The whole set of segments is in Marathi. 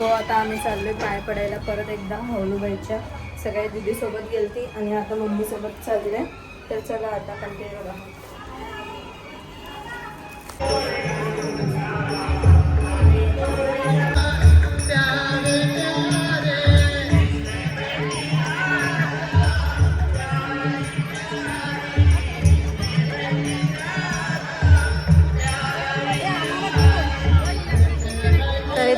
तो आता आम्ही चाललोय पाय पडायला परत एकदा हवलूबाईच्या सगळ्या दिदीसोबत गेलती आणि आता मम्मीसोबत चालले तर चला आता कंटिन्यू राहा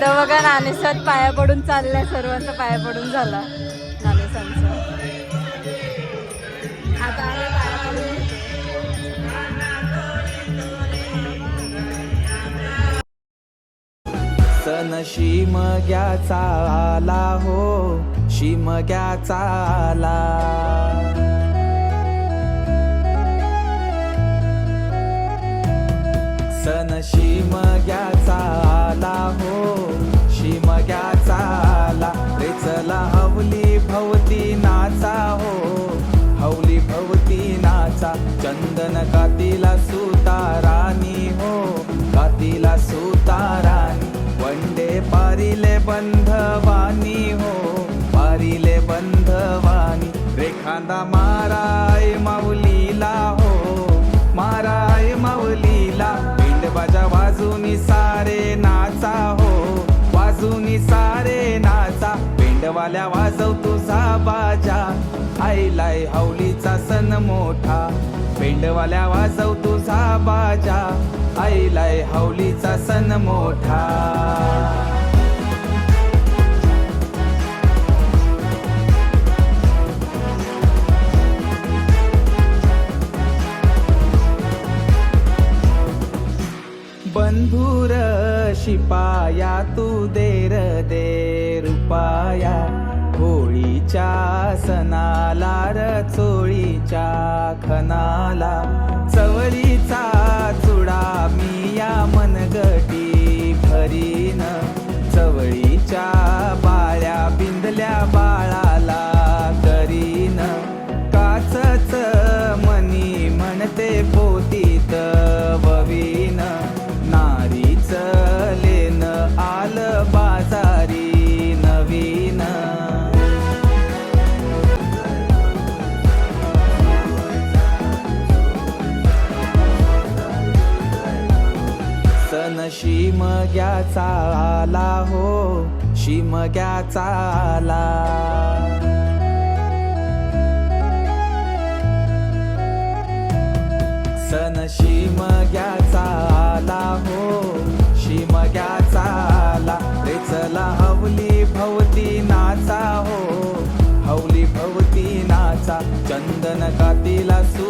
इथं बघा नानेसात पाया पडून चाललाय सर्वांचा पाया पडून झाला. नाणेसांचा आता आम्ही पाया आला हो शिम ग्याचा आला. सन शिमग्याचा नाचा चंदन कातीला सुतारानी हो कातीला सुतारानी वंडे पारिले बंधवानी हो पारिले बंधवानी. रेखांदा माराय माऊलीला हो माराय माऊलीला. पिंड बाजा वाजूनी सारे नाचा हो वाजूनी सारे नाचा. पिंडवाल्या वाजव तुझा बाजा. आईलाय हौलीचा सण मोठा. पेंडवाल्या वाजव तुझा बाजा आईलाय हौलीचा सण मोठा. बंधुर शिपाया तू देर दे रूपा होळीच्या सणाला र चोळीच्या खनाला चवळीचा शिमग्याचा आला हो शिमग्याचा आला. सन शिमग्याचा आला हो शिमग्याचा आला. रे चला हवली भवती नाचा हो हवली भवती नाचा. चंदन कातीला सु